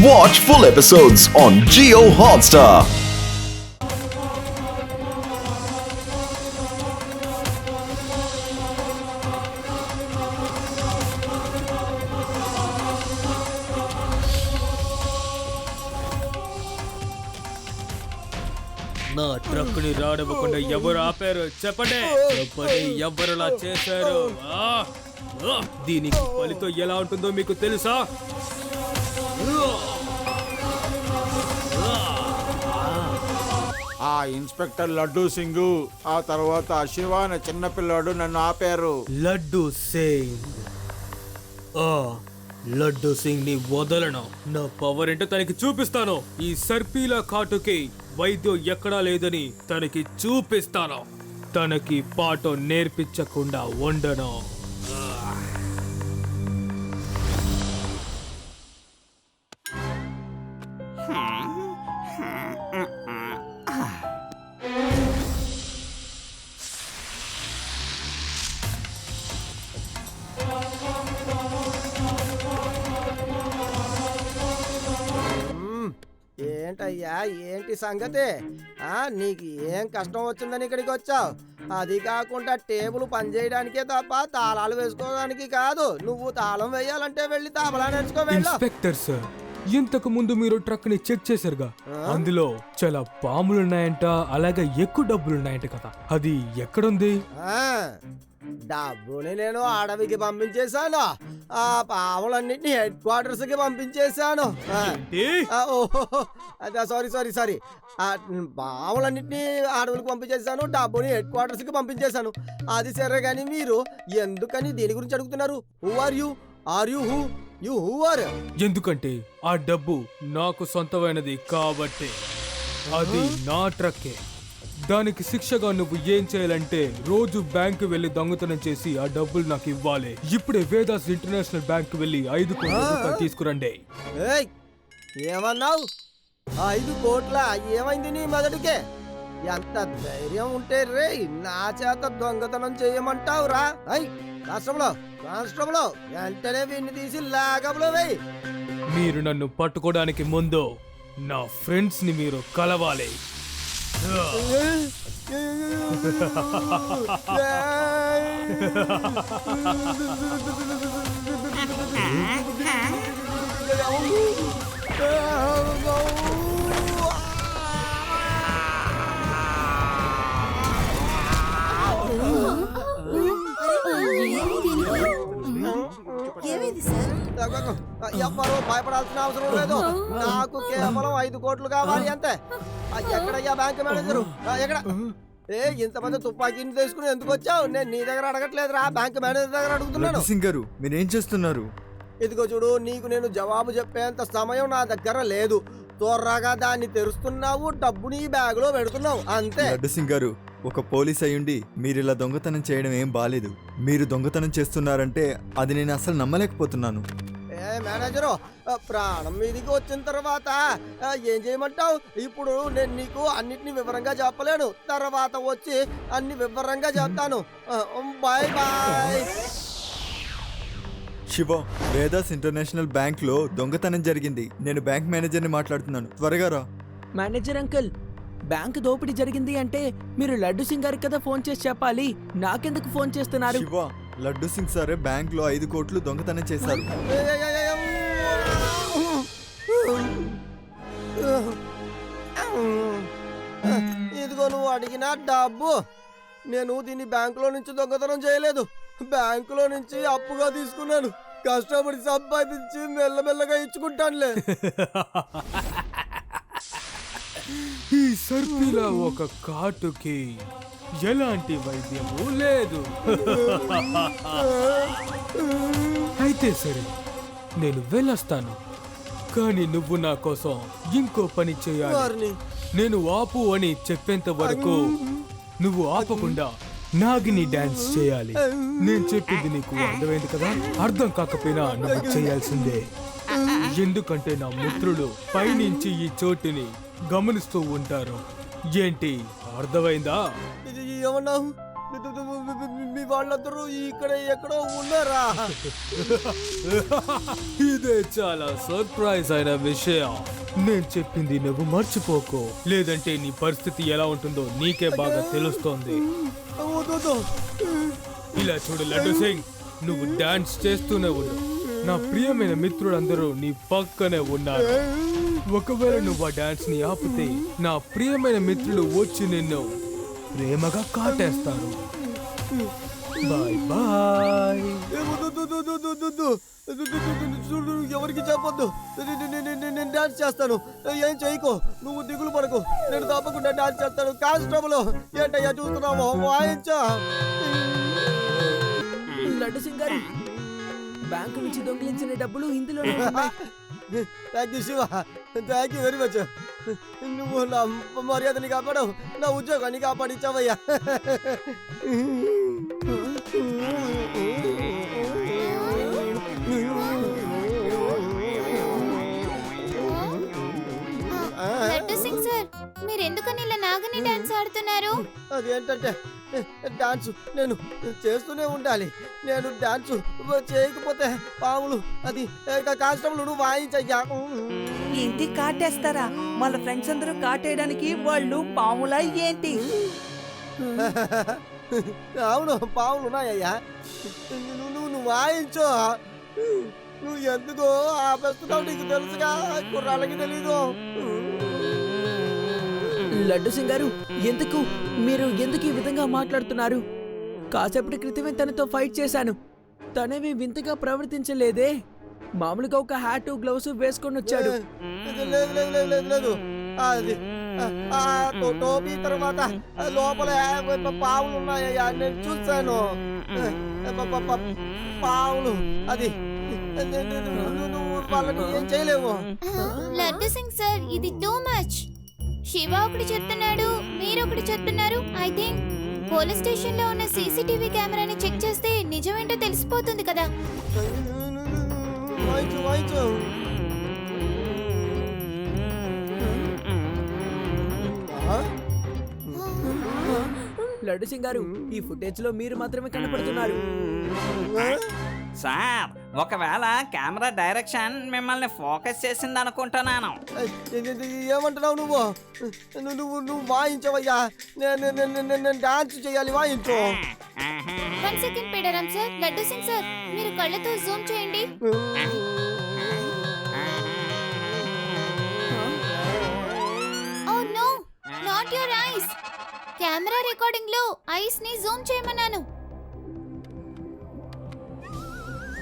Watch full episodes on Geo Hotstar. నా ట్రక్ని రానివ్వకుండా ఎవరు ఆపారు చెప్పండి చెప్పండి ఎవరు అలా చేశారు ఆ! ఆ! దీనికి ఫలితం ఎలా ఉంటుందో మీకు తెలుసా ఆ ఇన్స్పెక్టర్ లడ్డూ సింగు ఆ తర్వాత శివ అనే చిన్న నన్ను ఆపారు. లడ్డు సింగ్. ఆ లడ్డు సింగ్ని వదలను. నా పవర్ ఏంటో తనకి చూపిస్తాను. ఈ సర్పీల కాటుకి వైద్యం ఎక్కడా లేదని తనకి చూపిస్తాను. తనకి పాఠం నేర్పించకుండా ఉండను. సంగతి? ఆ నీకు ఏం కష్టం వచ్చిందని ఇక్కడికి వచ్చావు? అది కాకుండా టేబుల్ పనిచేయడానికే తప్ప తాళాలు వేసుకోవడానికి కాదు. నువ్వు తాళం వేయాలంటే వెళ్ళి తాళా నేర్చుకో ఇన్స్పెక్టర్ సార్ ఇంతకు ముందు మీరు ట్రక్ని చెక్ చేశారుగా? అందులో చాలా పాములు ఉన్నాయంట అలాగే ఎక్కువ డబ్బులు ఉన్నాయంట కదా. అది ఎక్కడుంది? ఆ, డబ్బుని నేను అడవికి పంపించేశాను. ఆ పాములన్నింటినీ హెడ్ క్వార్టర్స్కి పంపించేశాను అదే సారీ సారీ సారీ. ఆ పాములన్నింటినీ అడవులకు పంపించేశాను డబ్బుని హెడ్ క్వార్టర్స్కి పంపించేశాను. అది సరే కానీ మీరు ఎందుకని దీని గురించి అడుగుతున్నారు? Who are you are you who you who are ఎందుకంటే ఆ డబ్బు నాకు సొంతమైనది కాబట్టి. అది నా ట్రక్కే. దానికి శిక్షగా నువ్వు ఏం చేయాలంటే రోజు బ్యాంకు వెళ్ళి దొంగతనం చేసి ఆ డబ్బులు నాకు ఇవ్వాలి. ఇప్పుడే వేదాస్ ఇంటర్నేషనల్ బ్యాంక్ వెళ్ళి ఐదు కోట్ల రూపాయలు తీసుకురండి. ఏయ్ ఏమన్నావు? ఐదు కోట్ల ఏమైంది నీ మొదటికే ఎంత ధైర్యం ఉంటే రే నా చేత దొంగతనం చేయమంటావు రా అయ్ రాష్ట్రంలో రాష్ట్రంలో వెంటనే వీడిని తీసి లాగంలో వేయి. మీరు నన్ను పట్టుకోవడానికి ముందు నా ఫ్రెండ్స్ని మీరు కలవాలి. ఏమైంది సార్? ఎవ్వరూ భయపడాల్సిన అవసరం లేదు. నాకు కేవలం ఐదు కోట్లు కావాలి అంతే. ఎక్కడయ్యా బ్యాంక్ మేనేజరు ఎక్కడ? ఏ ఇంతమంది తుపాకీని తీసుకుని ఎందుకు వచ్చావు? నేను నీ దగ్గర అడగట్లేదురా బ్యాంక్ మేనేజర్ దగ్గర అడుగుతున్నాను. సింగ్ గారు మీరేం చేస్తున్నారు? ఇదిగో చూడు నీకు నేను జవాబు చెప్పేంత సమయం నా దగ్గర లేదు. త్వరగా దాన్ని తెరుస్తున్నావు డబ్బుని ఈ బ్యాగ్లో పెడుతున్నావు అంతే. లడ్డు సింగ్ గారు ఒక పోలీస్ అయ్యుండి మీరు ఇలా దొంగతనం చేయడం ఏం బాలేదు. మీరు దొంగతనం చేస్తున్నారంటే అది నేను అసలు నమ్మలేకపోతున్నాను. మేనేజరు ఆ, ప్రాణం మీదికి వచ్చిన తర్వాత ఆ, ఏం చేయమంటావు? ఇప్పుడు నేను నీకు అన్నిటిని వివరంగా చెప్పలేను. తర్వాత వచ్చి అన్ని వివరంగా చెప్తాను. Bye bye. Shiva Vedas international బ్యాంక్లో దొంగతనం జరిగింది. నేను బ్యాంక్ మేనేజర్ని మాట్లాడుతున్నాను. త్వరగా రా. మేనేజర్ అంకుల్ బ్యాంక్ దోపిడీ జరిగింది అంటే మీరు లడ్డు సింగ్ గారికి కదా ఫోన్ చేసి చెప్పాలి? నాకెందుకు ఫోన్ చేస్తున్నారు? శివ లడ్డు సింగ్ సారే బ్యాంక్లో ఐదు కోట్లు దొంగతనం చేశారు. ఇదిగో నువ్వు అడిగిన డబ్బు. నేను దీన్ని బ్యాంకులో నుంచి దొంగతనం చేయలేదు. బ్యాంకులో నుంచి అప్పుగా తీసుకున్నాను. కష్టపడి సంపాదించి మెల్లమెల్లగా ఇచ్చుకుంటానులే. ఈ సర్పిల ఒక కాటుకి ఎలాంటి వైద్యము లేదు. అయితే సరే నేను వెళ్ళొస్తాను. కానీ నువ్వు నా కోసం ఇంకో పని చేయాలి. నేను ఆపు అని చెప్పేంత వరకు నువ్వు ఆపకుండా నాగిని డాన్స్ చేయాలి. నేను చెప్పింది నీకు అర్థమైంది కదా? అర్థం కాకపోయినా నువ్వు చేయాల్సిందే. ఎందుకంటే నా మిత్రులు పైనుంచి ఈ చోటుని గమనిస్తూ ఉంటారు. ఏంటి? అర్థమైందా? మీ వాళ్ళందరూ ఇక్కడ ఎక్కడో ఉన్నారా? ఇదే చాలా సర్ప్రైజ్ అయిన విషయం. నేను చెప్పింది నువ్వు మర్చిపోకు. లేదంటే నీ పరిస్థితి ఎలా ఉంటుందో నీకే బాగా తెలుస్తోంది. ఇలా చూడు లడ్డు సింగ్ నువ్వు డాన్స్ చేస్తూనే ఉండు. నా ప్రియమైన మిత్రులందరూ నీ పక్కనే ఉన్నారు. ఒకవేళ నువ్వు ఆ డాన్స్ని ఆపితే నా ప్రియమైన మిత్రులు వచ్చి నిన్ను ప్రేమగా కాటేస్తారు. Bye bye. చూడు ఎవరికి చెప్పొద్దు. నేను డాన్స్ చేస్తాను. ఏం చేయకు? నువ్వు దిగులు పడకు. నేను తప్పకుండా డాన్స్ చేస్తాను. కానిస్టేబుల్ ఏంటయ్యా చూస్తున్నావు? వాయించా. లడ్డు సింగ్ గారు బ్యాంకు నుంచి దొంగిలించిన డబ్బులు ఇందులో thank you Shiva thank you very much నువ్వు నా మర్యాదని కాపాడవు. నా ఉద్యోగాన్ని కాపాడించావయ్యా నాగని డాన్స్ ఆడుతున్నారు. అదేంటంటే డాన్స్ నేను చేస్తూనే ఉండాలి. నేను డాన్స్ చేయకపోతే పాములు అది నువ్వు వాయించయ్యా. ఏంటి కాటేస్తారా? వాళ్ళ ఫ్రెండ్స్ అందరూ కాటేయడానికి వాళ్ళు పాములా ఏంటి? అవును పాములు ఉన్నాయ్యా. నువ్వు నువ్వు నువ్వు వాయించు. నువ్వు ఎందుకో ఆపేస్తున్నావు నీకు తెలుసుగా? కుర్రాళ్ళకి తెలీదు. లడ్డు సింగ్ గారు ఎందుకు? మీరు ఎందుకు ఈ విధంగా మాట్లాడుతున్నారు? కాసేపటి క్రితమే తనతో ఫైట్ చేశాను. తనేమి వింతగా ప్రవర్తించలేదే. మామూలుగా ఒక హ్యాట్ గ్లౌస్ వేసుకొని వచ్చాడు. ఇది లేదు లేదు లేదు లేదు లేదు. అది ఆ, ఆ, టో- టోపీ తర్వాత ఆ, లోపల పావులు ఉన్నాయ్యా నేను చూశాను. ఆ, ప- ప- ప- పావులు అది. నువ్వు నువ్వు వాళ్ళని ఏం చేయలేవు. లడ్డు సింగ్ సార్ ఇది టూ మచ్ శివ ఒకటి చెప్తున్నాడు మీరు ఒకటి చెప్తున్నారు. ఐ థింక్ పోలీస్ స్టేషన్లో ఉన్న సీసీటీవీ కెమెరాని చెక్ చేస్తే నిజమేంటో తెలిసిపోతుంది కదా? లడ్డు సింగ్ గారు ఈ ఫుటేజ్లో మీరు మాత్రమే కనపడుతున్నారు. సార్ ఒకవేళ కెమెరా డైరెక్షన్ మిమ్మల్ని ఫోకస్ చేసింది అనుకుంటున్నాను ఏమంటున్నావు నువ్వు? నువ్వు నువ్వు వాయించవయ్యా. నేను డాన్స్ చేయాలి వాయించు. వన్ సెకండ్ పెడరాం సార్. లడ్డు సింగ్ సార్ మీరు కళ్ళతో జూమ్ చేయండి. ఓ no not your eyes. Camera రికార్డింగ్లో ఐస్ని జూమ్ చేయమన్నాను.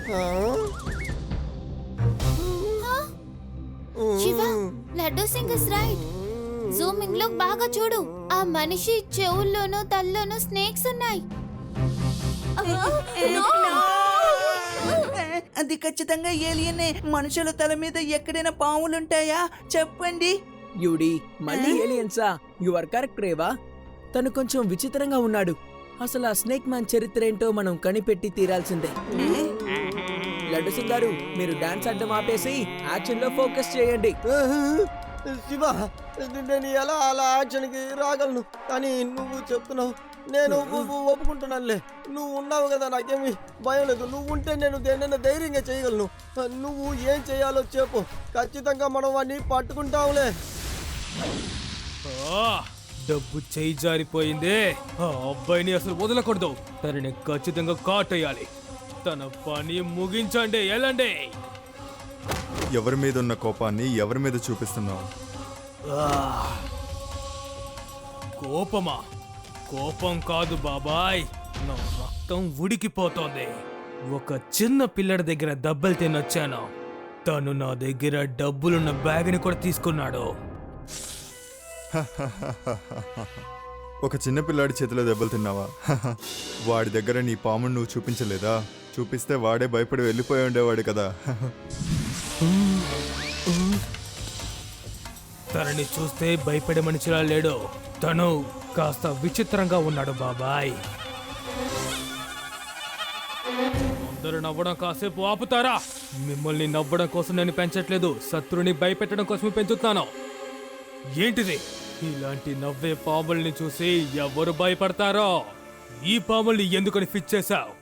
శివ లడ్డు సింగ్ ఇస్ రైట్ జూమింగ్లో బాగా చూడు. ఆ మనిషి చెవుల్లోనూ తల్లోనూ స్నేక్స్ ఉన్నాయి. అది ఖచ్చితంగా ఏలియనే. మనుషుల తల మీద ఎక్కడైనా పాములుంటాయా? చెప్పండి. యూడి మళ్ళీ ఏలియన్సా? You are correct Reva. తను కొంచెం విచిత్రంగా ఉన్నాడు. అసలు ఆ స్నేక్ మ్యాన్ చరిత్ర ఏంటో మనం కనిపెట్టి తీరాల్సిందే. లడ్డు సింగ్ గారు మీరు డాన్స్ అడ్డం ఆపేసి యాక్షన్లో ఫోకస్ చేయండి. శివ నేను ఎలా అలా యాక్షన్కి రాగలను? కానీ నువ్వు చెప్తున్నావు నేను ఒప్పు- ఒప్పు- ఒప్పుకుంటున్నానులే. నువ్వు ఉన్నావు కదా నాకేమి భయం లేదు. నువ్వు ఉంటే నేను దేనైనా ధైర్యంగా చేయగలను. నువ్వు ఏం చేయాలో చెప్పు. ఖచ్చితంగా మనం వాడిని పట్టుకుంటావులే ఆ, డబ్బు చేయి జారిపోయిందే. ఆ అబ్బాయిని అసలు వదలకూడదు. తనని ఖచ్చితంగా కాటేయాలి. తన పని ముగించండి ఎలాండి ఎవరి మీద ఉన్న కోపాన్ని ఎవరి మీద చూపిస్తున్నావు? కోపమా? కోపం కాదు బాబాయ్ నా రక్తం ఉడికిపోతోంది. ఒక చిన్న పిల్లడి దగ్గర దెబ్బలు తినొచ్చాను. తను నా దగ్గర డబ్బులున్న బ్యాగ్ని కూడా తీసుకున్నాడు. ఒక చిన్న పిల్లాడి చేతిలో దెబ్బలు తిన్నావా? వాడి దగ్గర నీ పామును నువ్వు చూపించలేదా? చూపిస్తే వాడే భయపడి వెళ్ళిపోయి ఉండేవాడు కదా. తనని చూస్తే భయపడే మనిషిలా లేడు. తను కాస్త విచిత్రంగా ఉన్నాడు బాబాయ్. అందరూ నవ్వడం కాసేపు ఆపుతారా? మిమ్మల్ని నవ్వడం కోసం నేను పెంచట్లేదు. శత్రుని భయపెట్టడం కోసమే పెంచుతాను ఏంటిది? ఇలాంటి నవ్వే పాముల్ని చూసి ఎవరు భయపడతారో? ఈ పాముల్ని ఎందుకని ఫిట్ చేశావు?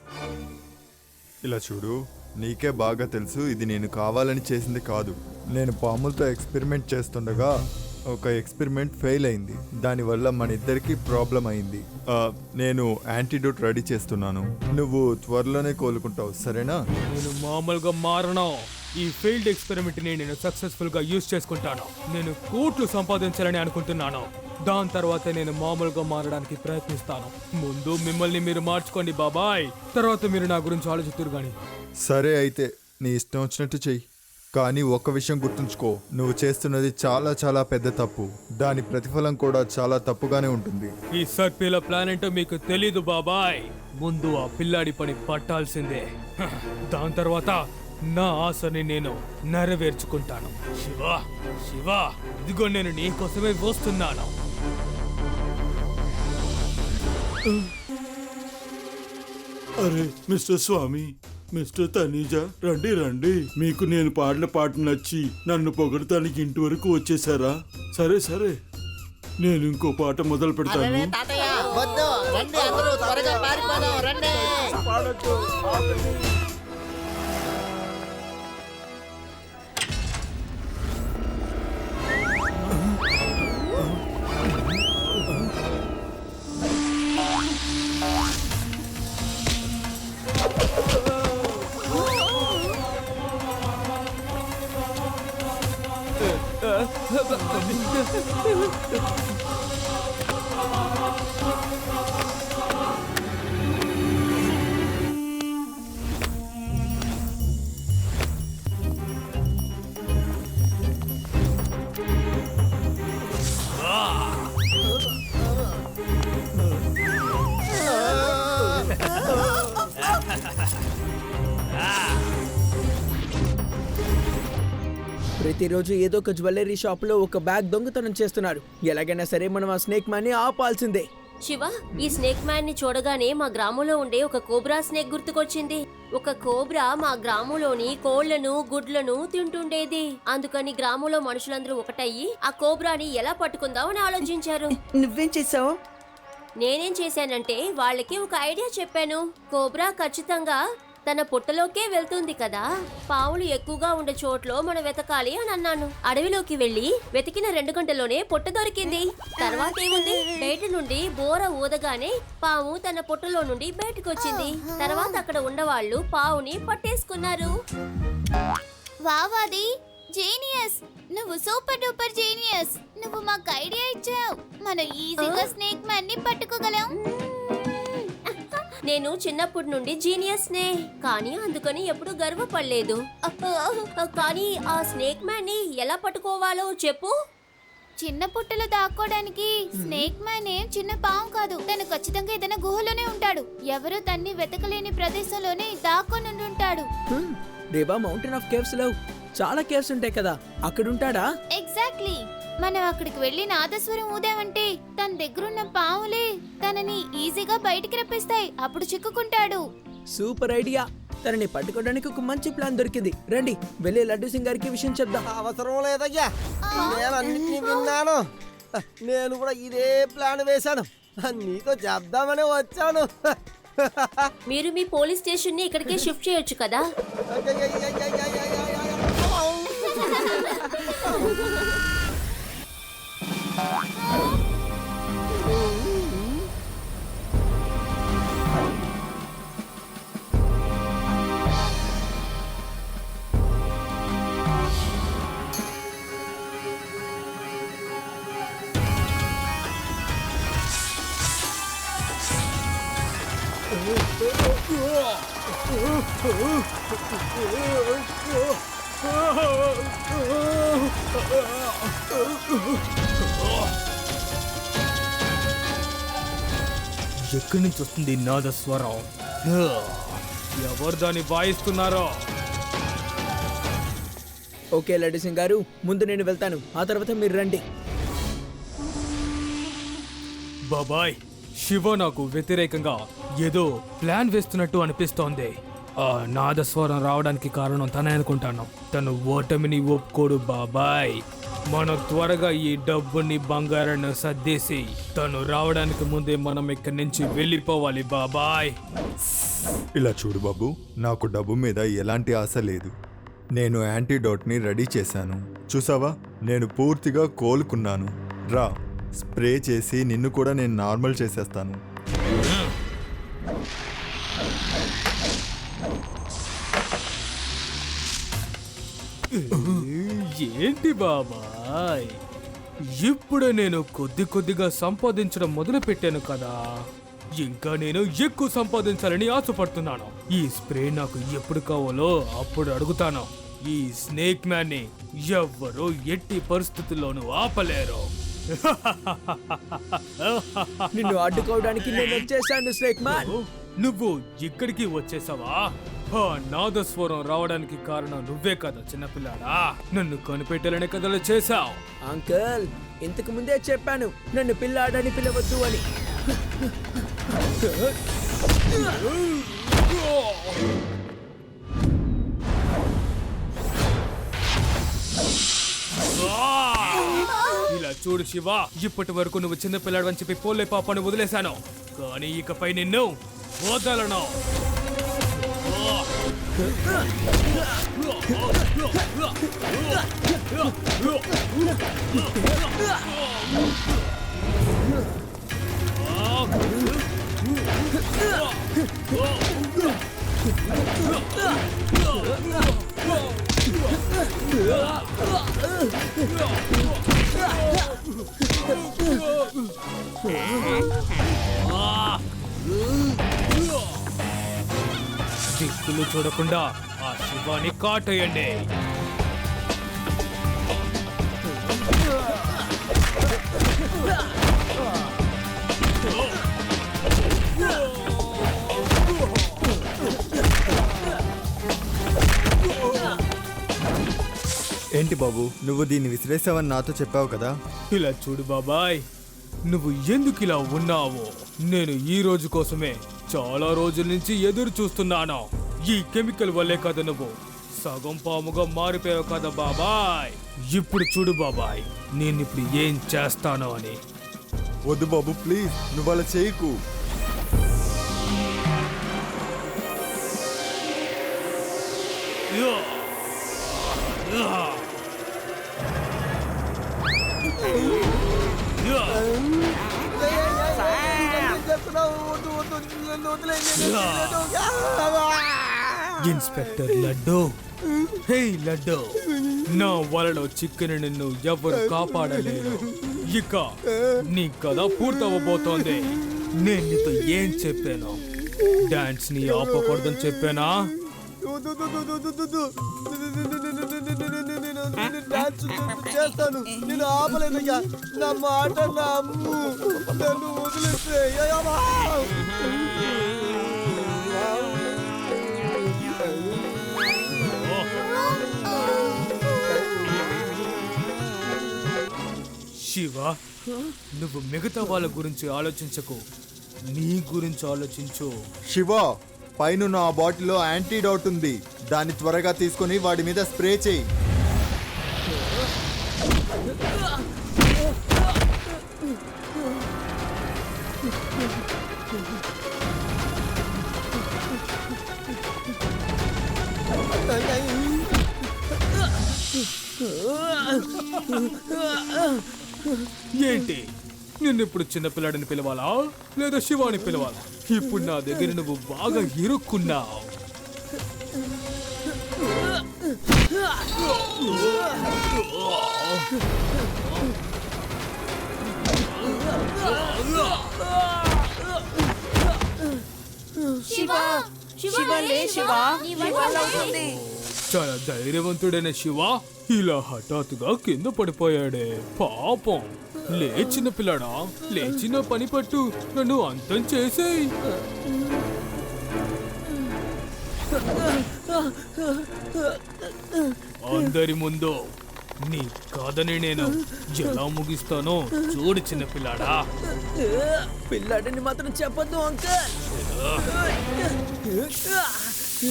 ఇలా చూడు నీకే బాగా తెలుసు ఇది నేను కావాలని చేసింది కాదు. నేను పాములతో ఎక్స్పెరిమెంట్ చేస్తుండగా ఒక ఎక్స్పెరిమెంట్ ఫెయిల్ అయింది. దానివల్ల మన ఇద్దరికి ప్రాబ్లం అయింది. ఆ, నేను యాంటీడోట్ రెడీ చేస్తున్నాను. నువ్వు త్వరలోనే కోలుకుంటావు సరేనా? నేను మామూలుగా మారను. ఈ ఫెయిల్డ్ ఎక్స్పెరిమెంట్ని నేను సక్సెస్ఫుల్గా యూజ్ చేసుకుంటాను. నేను కోట్లు సంపాదించాలని అనుకుంటున్నాను. దాని తర్వాత నేను మామూలుగా మారడానికి ప్రయత్నిస్తాను. ముందు మిమ్మల్ని మీరు మార్చుకోండి బాబాయ్. తర్వాత మీరు నా గురించి ఆలోచిస్తారు కానీ సరే అయితే నీ ఇష్టం వచ్చినట్టు చెయ్యి. కానీ ఒక్క విషయం గుర్తుంచుకో. నువ్వు చేస్తున్నది చాలా చాలా పెద్ద తప్పు. దాని ప్రతిఫలం కూడా చాలా తప్పుగానే ఉంటుంది. ఈ సర్పేల ప్లాన్ ఏంటో మీకు తెలీదు బాబాయ్. ముందు ఆ పిల్లాడి పని పట్టాల్సిందే. దాని తర్వాత నా ఆశని నేను నెరవేర్చుకుంటాను. శివ శివ ఇదిగో నేను నీకోసమే వస్తున్నాను. అరే మిస్టర్ స్వామి మిస్టర్ తనీజా రండి రండి. మీకు నేను పాడిన పాట నచ్చి నన్ను పొగడటానికి ఇంటి వరకు వచ్చేసారా సరే సరే. నేను ఇంకో పాట మొదలు పెడతాను. వద్దు. రండి అందరూ త్వరగా పారిపోదాం రండి. 何ですか? ప్రతిరోజు ఏదో ఒక జ్యువెలరీ షాపులో ఒక బ్యాగ్ దొంగతనం చేస్తున్నారు. ఎలాగైనా సరే మనం ఆ స్నేక్ మ్యాన్ని ఆపాల్సిందే. శివ ఈ స్నేక్ మ్యాన్ని చూడగానే మా గ్రామంలో ఉండే ఒక కోబ్రా స్నేక్ గుర్తుకొచ్చింది. ఒక కోబ్రా మా గ్రామంలోని కోళ్ళను గుడ్లను తింటుండేది. అందుకని గ్రామంలో మనుషులందరూ ఒకటయ్యి ఆ కోబ్రాని ఎలా పట్టుకుందామని ఆలోచించారు. నువ్వేం చేసావు? నేనేం చేశానంటే వాళ్ళకి ఒక ఐడియా చెప్పాను. కోబ్రా ఖచ్చితంగా తన పుట్టలోకే వెళ్తుంది కదా. పావులు ఎక్కువగా ఉండే చోట్లో మనం వెతకాలి అని అన్నాను. అడవిలోకి వెళ్ళి వెతికిన రెండు గంటల్లోనే పుట్ట దొరికింది. తర్వాత ఏముంది? బయట నుండి బోర ఊదగానే పాము తన పుట్టలో నుండి బయటకు వచ్చింది తర్వాత అక్కడ ఉన్నవాళ్ళు పావుని పట్టేసుకున్నారు. వావాది జీనియస్ నువ్వు సూపర్ డూపర్ జీనియస్ నువ్వు మాకు ఐడియా ఇచ్చావు. మనం ఈజీగా స్నేక్ మ్యాన్ని పట్టుకోగలం. నేను చిన్నప్పటి నుండి జీనియస్ నే కానీ అందుకని ఎప్పుడు గర్వపడలేదు. కానీ ఆ స్నేక్ మ్యాన్ని ఎలా పట్టుకోవాలో చెప్పు. చిన్న పుట్టలో దాక్కోడానికి స్నేక్ మ్యాన్ ఏం చిన్న పాము కాదు. తను ఖచ్చితంగా ఏదైనా గుహలోనే ఉంటాడు. ఎవరు తన్ని వెతకలేని ప్రదేశంలోనే దాక్కొని ఉంటాడు రేవా మౌంటైన్ ఆఫ్ కేవ్స్లో చాలా కేవ్స్ ఉంటాయి కదా అక్కడ ఉంటాడా ఎగ్జాక్ట్లీ మనం అక్కడికి వెళ్ళి నాదస్వరం ఊదామంటే తన దగ్గరున్న పాములే తనని ఈజీగా బయటికి రప్పిస్తాయి. అప్పుడు చిక్కుకుంటాడు. Super idea. తనని పట్టుకోవడానికి ఒక మంచి ప్లాన్ దొరికింది. రండి వెళ్ళి లడ్డు సింగ్ గారికి విషయం చెప్దాం. అవసరం లేదయ్యా. నేను అన్నిటినీ విన్నాను. నేను కూడా ఇదే ప్లాన్ వేశాను. నీతో చెప్దామని వచ్చాను. మీరు మీ పోలీస్ స్టేషన్ని ఇక్కడికే షిఫ్ట్ చేయొచ్చు కదా. ఎక్కడి నుంచి వస్తుంది నాదస్వరం? ఎవరు దాన్ని వాయిస్తున్నారో? ఓకే లడ్డు సింగ్ గారు ముందు నేను వెళ్తాను. ఆ తర్వాత మీరు రండి. బాబాయ్ శివ నాకు వ్యతిరేకంగా ఏదో ప్లాన్ వేస్తున్నట్టు అనిపిస్తోంది. నాదస్వరం రావడానికి కారణం తనే అనుకుంటాను. తను ఓటమిని ఒప్పుకోడు బాబాయ్. మనం త్వరగా ఈ డబ్బుని బంగారాన్ని సర్దేసి తను రావడానికి ముందే మనం ఇక్కడి నుంచి వెళ్ళిపోవాలి బాబాయ్. ఇలా చూడు బాబు నాకు డబ్బు మీద ఎలాంటి ఆశ లేదు. నేను యాంటీడోట్ని రెడీ చేశాను. చూసావా? నేను పూర్తిగా కోలుకున్నాను. రా స్ప్రే చేసి నిన్ను కూడా నేను నార్మల్ చేసేస్తాను. ఏంటి బాబాయ్? ఇప్పుడు నేను కొద్ది కొద్దిగా సంపాదించడం మొదలు పెట్టాను కదా. ఇంకా నేను ఎక్కువ సంపాదించాలని ఆశపడుతున్నాను. ఈ స్ప్రే నాకు ఎప్పుడు కావాలో అప్పుడు అడుగుతాను. ఈ స్నేక్ మ్యాన్ని ఎవ్వరూ ఎట్టి పరిస్థితుల్లోనూ ఆపలేరు. నిన్ను అడ్డుకోవడానికి నేను వచ్చేసాను స్నేక్ మ్యాన్. నువ్వు ఇక్కడికి వచ్చేసావా? ఆ నాదస్వరం రావడానికి కారణం నువ్వే కదా చిన్నపిల్లాడా? నన్ను కనిపెట్టాలని కథలు చేశావు. అంకుల్ ఇంతకు ముందే చెప్పాను నన్ను పిల్లాడని పిలవద్దు అని. ఇలా చూడు శివ ఇప్పటి వరకు నువ్వు చిన్న పిల్లాడు అని చెప్పి పోలే పాపని వదిలేశాను. కానీ ఇకపై నిన్ను వదలను. Yeah. చూడకుండా ఆ శివాని కాటేయండి. ఏంటి బాబు నువ్వు దీన్ని విసిరేసావని నాతో చెప్పావు కదా? ఇలా చూడు బాబాయ్ నువ్వు ఎందుకు ఇలా ఉన్నావు. నేను ఈ రోజు కోసమే చాలా రోజుల నుంచి ఎదురు చూస్తున్నాను. ఈ కెమికల్ వల్లే కదా నువ్వు. సగం పాముగా మారిపోయావు కదా బాబాయ్. ఇప్పుడు చూడు బాబాయ్ నేను ఇప్పుడు ఏం చేస్తాను అని. వద్దు బాబు ప్లీజ్ నువ్వు అలా చేయకు. వద్దు వద్దు ఇన్స్పెక్టర్ లడ్డు హే లడ్డు నా వలలో చిక్కిన నిన్ను ఎవరు కాపాడలేరు ఇక నీ కథ పూర్తవబోతోంది నేను నీతో ఏం చెప్పాను డాన్స్ని ఆపకూడదని చెప్పానా చేస్తాను నేను ఆపలేదయ్యా నా మాట నమ్ము నన్ను వదిలేస్తే శివ నువ్వు మిగతా వాళ్ళ గురించి ఆలోచించకు. నీ గురించి ఆలోచించు. శివ పైన ఆ బాటిల్లో యాంటీడోట్ ఉంది. దాన్ని త్వరగా తీసుకొని వాడి మీద స్ప్రే చేయి. ఏంటి? నిన్ను ఇప్పుడు చిన్నపిల్లాడిని పిలవాలా? లేదా శివాని పిలవాలా? ఇప్పుడు నా దగ్గర నువ్వు బాగా ఇరుక్కున్నావు. శివ శివ లే శివ శివ అవుతుంది చాలా ధైర్యవంతుడైన శివ ఇలా హఠాత్తుగా కింద పడిపోయాడే. పాపం. లేచిన పిల్లడా లేచిన పని పట్టు నన్ను అంతం చేసేయ్. అందరి ముందు నీ కథని నేను ఎలా ముగిస్తానో చూడు చిన్న పిల్లాడా. పిల్లాడిని మాత్రం చెప్పొద్దు అంకుల్. ఆ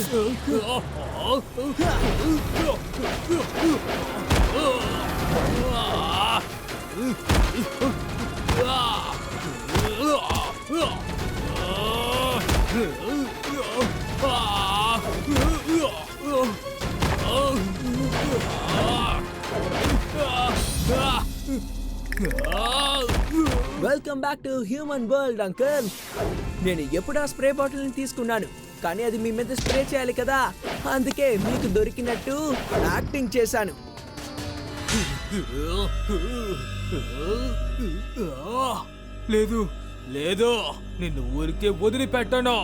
welcome back to human world uncle నేను ఎప్పుడు ఆ స్ప్రే బాటిల్ని తీసుకున్నాను కానీ అది మీ మీద స్ప్రే చేయాలి కదా. అందుకే మీకు దొరికినట్టు యాక్టింగ్ చేశాను. లేదు లేదు. నిన్ను ఊరికే వదిలిపెట్టను.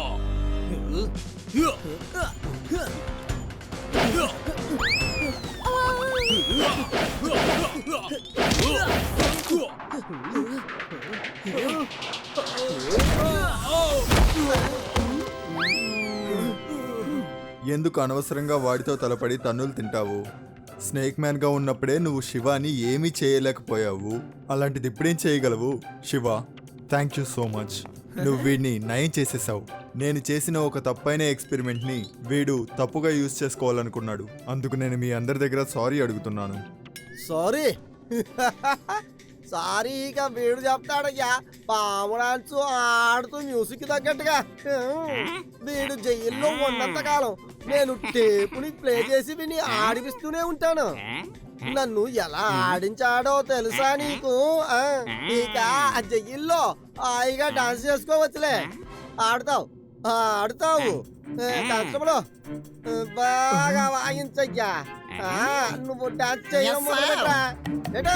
ఎందుకు అనవసరంగా వాడితో తలపడి తన్నులు తింటావు? స్నేక్ మ్యాన్గా ఉన్నప్పుడే నువ్వు శివాని ఏమీ చేయలేకపోయావు. అలాంటిది ఇప్పుడేం చేయగలవు? Shiva thank you so much నువ్వు వీడిని నయం చేసేసావు. నేను చేసిన ఒక తప్పైన ఎక్స్పెరిమెంట్ని వీడు తప్పుగా యూజ్ చేసుకోవాలనుకున్నాడు. అందుకు నేను మీ అందరి దగ్గర సారీ అడుగుతున్నాను. సారీ? సారీ ఇక వీడు చెప్తాడయ్యా పాము డాన్స్ ఆడుతూ మ్యూజిక్ తగ్గట్టుగా. వీడు జైల్లో ఉన్నంత కాలం నేను టేపుని ప్లే చేసి వీడిని ఆడిపిస్తూనే ఉంటాను. నన్ను ఎలా ఆడించాడో తెలుసా నీకు? ఆ, ఇక ఆ జైల్లో హాయిగా డాన్స్ చేసుకోవచ్చులే. ఆడతావు ఆడతావు. కానిస్టేబుల్ బాగా వాయించయ్యా. నువ్వు డాన్స్ చేయడం. ఏంటో?